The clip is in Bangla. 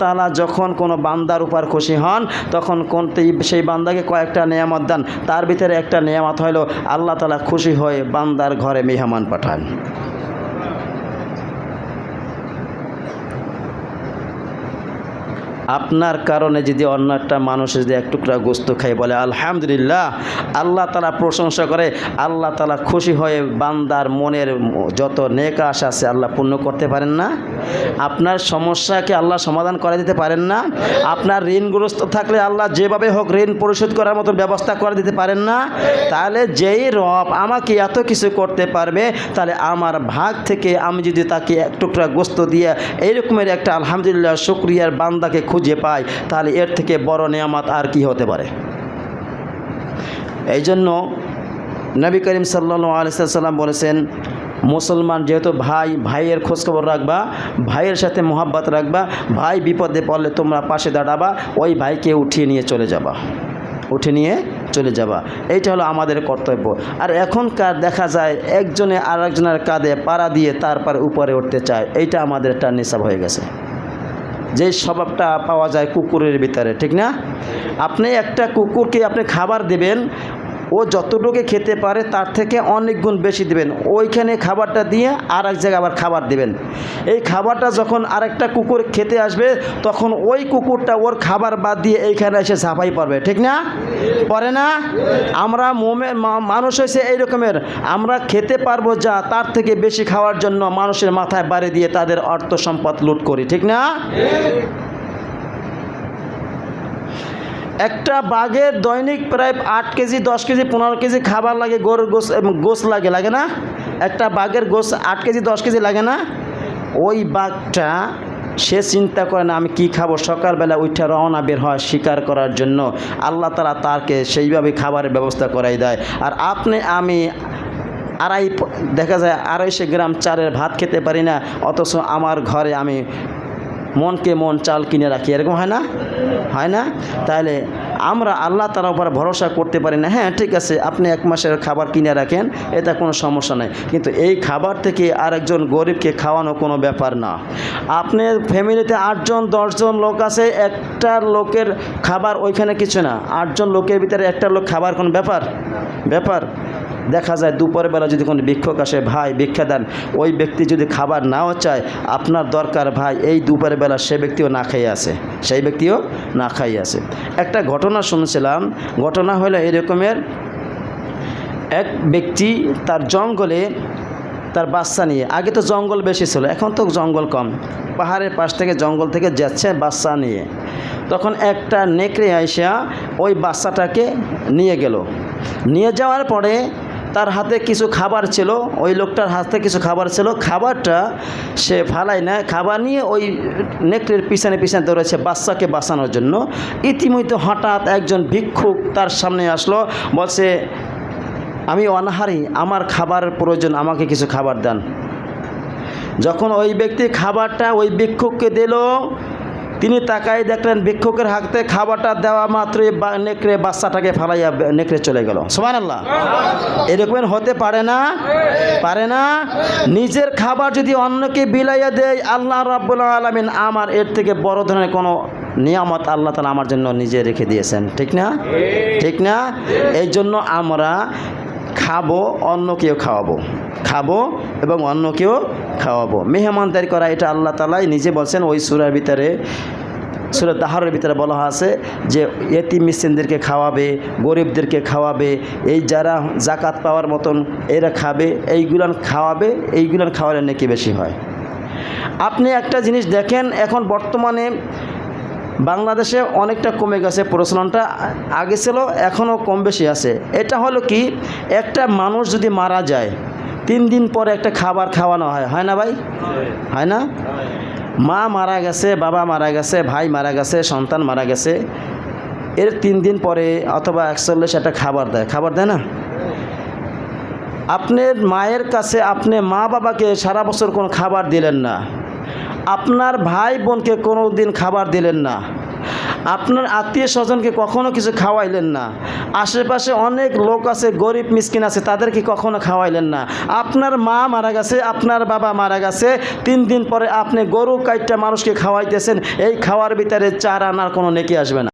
তাআলা যখন কোনো বান্দার উপর খুশি হন, তখন কোন সেই বান্দাকে কয়েকটা নিয়ামত দেন। তার ভিতরে একটা নিয়ামত হলো আল্লাহ তালা খুশি হয়ে বান্দার ঘরে মেহমান পাঠান। আপনার কারণে যদি অন্য একটা মানুষ যদি এক টুকরা গোস্ত খাই বলে আলহামদুলিল্লাহ, আল্লাহ তালা প্রশংসা করে, আল্লাহ তালা খুশি হয়ে বান্দার মনের যত নেক আশা আছে, আল্লাহ পূর্ণ করতে পারেন না? আপনার সমস্যাকে আল্লাহ সমাধান করে দিতে পারেন না। আপনার ঋণগ্রস্ত থাকলে আল্লাহ যেভাবে হোক ঋণ পরিশোধ করার মতো ব্যবস্থা করে দিতে পারেন না। তাহলে যেই রব আমাকে এত কিছু করতে পারবে, তাহলে আমার ভাগ থেকে আমি যদি তাকে এক টুকরা গোস্ত দিয়ে এইরকমের একটা আলহামদুলিল্লাহ শুক্রিয়ার বান্দাকে খুঁজে পাই, তাহলে এর থেকে বড় নিয়ামত আর কি হতে পারে? এই জন্য নবী করিম সাল্লা আলিয়াল্লাম বলেছেন মুসলমান যেহেতু ভাই, ভাইয়ের খোঁজখবর রাখবা, ভাইয়ের সাথে মোহাব্বত রাখবা, ভাই বিপদে পড়লে তোমরা পাশে দাঁড়াবা, ওই ভাইকে উঠিয়ে নিয়ে চলে যাবা। উঠে নিয়ে চলে যাবা। এইটা হলো আমাদের কর্তব্য। আর এখনকার দেখা যায়, একজনে আর একজনের কাঁধে পাড়া দিয়ে তারপর উপরে উঠতে চায়। এইটা আমাদের একটা নিসাব হয়ে গেছে। যে স্বভাবটা পাওয়া যায় কুকুরের ভিতরে, ঠিক না? আপনি একটা কুকুরকে আপনি খাবার দেবেন ও যতটুকু খেতে পারে তার থেকে অনেক গুণ বেশি দিবেন। ওইখানে খাবারটা দিয়ে আর এক জায়গায় আবার খাবার দিবেন। এই খাবারটা যখন আরেকটা কুকুর খেতে আসবে, তখন ওই কুকুরটা ওর খাবার বাদ দিয়ে এইখানে এসে ঝাঁপাই পড়বে। ঠিক না? পরে না? আমরা মোমে মানুষ হয়েছে এই রকমের। আমরা খেতে পারব যা, তার থেকে বেশি খাওয়ার জন্য মানুষের মাথায় বাড়ি দিয়ে তাদের অর্থ সম্পদ লুট করি। ঠিক না? একটা বাঘের দৈনিক প্রায় আট কেজি, দশ কেজি, পনেরো কেজি খাবার লাগে, গরুর গোস গোস লাগে লাগে না? একটা বাঘের গোস আট কেজি, দশ কেজি লাগে না? ওই বাঘটা সে চিন্তা করে না, আমি কি খাব? সকালবেলা উঠে রওনা বের হয় শিকার করার জন্য। আল্লাহ তালা তাকে সেইভাবে খাবারের ব্যবস্থা করাই দেয়। আর আপনি, আমি আড়াই দেখা যায় আড়াইশো গ্রাম চারের ভাত খেতে পারি না, অথচ আমার ঘরে আমি মনকে মন চাল কিনে রাখি, এরকম হয় না? হয় না? তাহলে আমরা আল্লাহ তালার উপর ভরসা করতে পারি না। হ্যাঁ ঠিক আছে, আপনি এক মাসের খাবার কিনে রাখেন, এটা কোনো সমস্যা নেই। কিন্তু এই খাবার থেকে আরেকজন গরিবকে খাওয়ানো কোনো ব্যাপার না। আপনার ফ্যামিলিতে আটজন, দশজন লোক আছে, একটা লোকের খাবার ওইখানে কিছু না। আটজন লোকের ভিতরে একটা লোক খাবার কোনো ব্যাপার? ব্যাপার? দেখা যায় দুপুরের বেলা যদি কোনো ভিক্ষক আসে, ভাই, ভিক্ষা দেন। ওই ব্যক্তি যদি খাবার নাও চায়, আপনার দরকার, ভাই, এই দুপুরের বেলা সে ব্যক্তিও না খেয়ে আসে সেই ব্যক্তিও না খাইয়ে আসে একটা ঘটনা শুনছিলাম। ঘটনা হলো এরকমের এক ব্যক্তি তার জঙ্গলে তার বাচ্চা নিয়ে, আগে তো জঙ্গল বেশি ছিল, এখন তো জঙ্গল কম। পাহাড়ের পাশ থেকে, জঙ্গল থেকে যাচ্ছে বাচ্চা নিয়ে। তখন একটা নেকড়ে আইসা ওই বাচ্চাটাকে নিয়ে গেল। নিয়ে যাওয়ার পরে তার হাতে কিছু খাবার ছিল, ওই লোকটার হাতে কিছু খাবার ছিল, খাবারটা সে ফালাই না খাবার নিয়ে ওই নেকড়ের পিছনে পিছনে দৌড়েছে বাচ্চাকে বাঁচানোর জন্য। ইতিমধ্যে হঠাৎ একজন ভিক্ষুক তার সামনে আসলো, বলছে, আমি অনাহারি, আমার খাবার প্রয়োজন, আমাকে কিছু খাবার দেন। যখন ওই ব্যক্তি খাবারটা ওই ভিক্ষুককে দিল তিনি তাকাই দেখলেন ভিক্ষুকের হাতে খাবারটা দেওয়া মাত্রই নেকড়ে বাচ্চাটাকে ফালাইয়া নেকড়ে চলে গেল। সোমান আল্লাহ এরকমের হতে পারে না? পারে না? নিজের খাবার যদি অন্যকে বিলাইয়া দেয়, আল্লাহ রাব্বুল আলমিন আমার এর থেকে বড় ধরনের কোনো নিয়ামত আল্লাহ তালা আমার জন্য নিজে রেখে দিয়েছেন। ঠিক না? ঠিক না? এই জন্য আমরা খাব অন্যকেও খাওয়াবো। খাব এবং অন্যকেও খাওয়াবো। মেহমানদারি করা এটা আল্লাহ তালাই নিজে বলছেন, ওই সুরার ভিতরে, সুরা তাহারের ভিতরে বলা আছে যে এতি মিসকিনদেরকে খাওয়াবে, গরিবদেরকে খাওয়াবে, এই যারা জাকাত পাওয়ার মতন এরা খাবে, এইগুলান খাওয়াবে, এইগুলান খাওয়ালে নাকি বেশি হয়। আপনি একটা জিনিস দেখেন, এখন বর্তমানে বাংলাদেশে অনেকটা কমে গেছে প্রচলনটা, আগে ছিল, এখনও কম বেশি আছে। এটা হলো কি, একটা মানুষ যদি মারা যায়, তিন দিন পরে একটা খাবার খাওয়ানো হয় হয় না ভাই? হয় না? মা মারা গেছে, বাবা মারা গেছে, ভাই মারা গেছে, সন্তান মারা গেছে, এর তিন দিন পরে অথবা একচল্লিশ একটা খাবার দেয়। খাবার দেয় না? আপনার মায়ের কাছে আপনি মা বাবাকে সারা বছর কোনো খাবার দিলেন না। আপনার ভাই বোনকে কোনো দিন খাবার দিলেন না। আপনার আত্মীয় স্বজনকে কখনো কিছু খাওয়াইলেন না। আশেপাশে অনেক লোক আছে, গরিব মিসকিন আছে, তাদেরকে কখনো খাওয়াইলেন না। আপনার মা মারা গেছে, আপনার বাবা মারা গেছে, তিন দিন পরে আপনি গরু কাইটটা মানুষকে খাওয়াইতেছেন, এই খাওয়ার ভিতরে চার আনার কোনো নেকি আসবে না।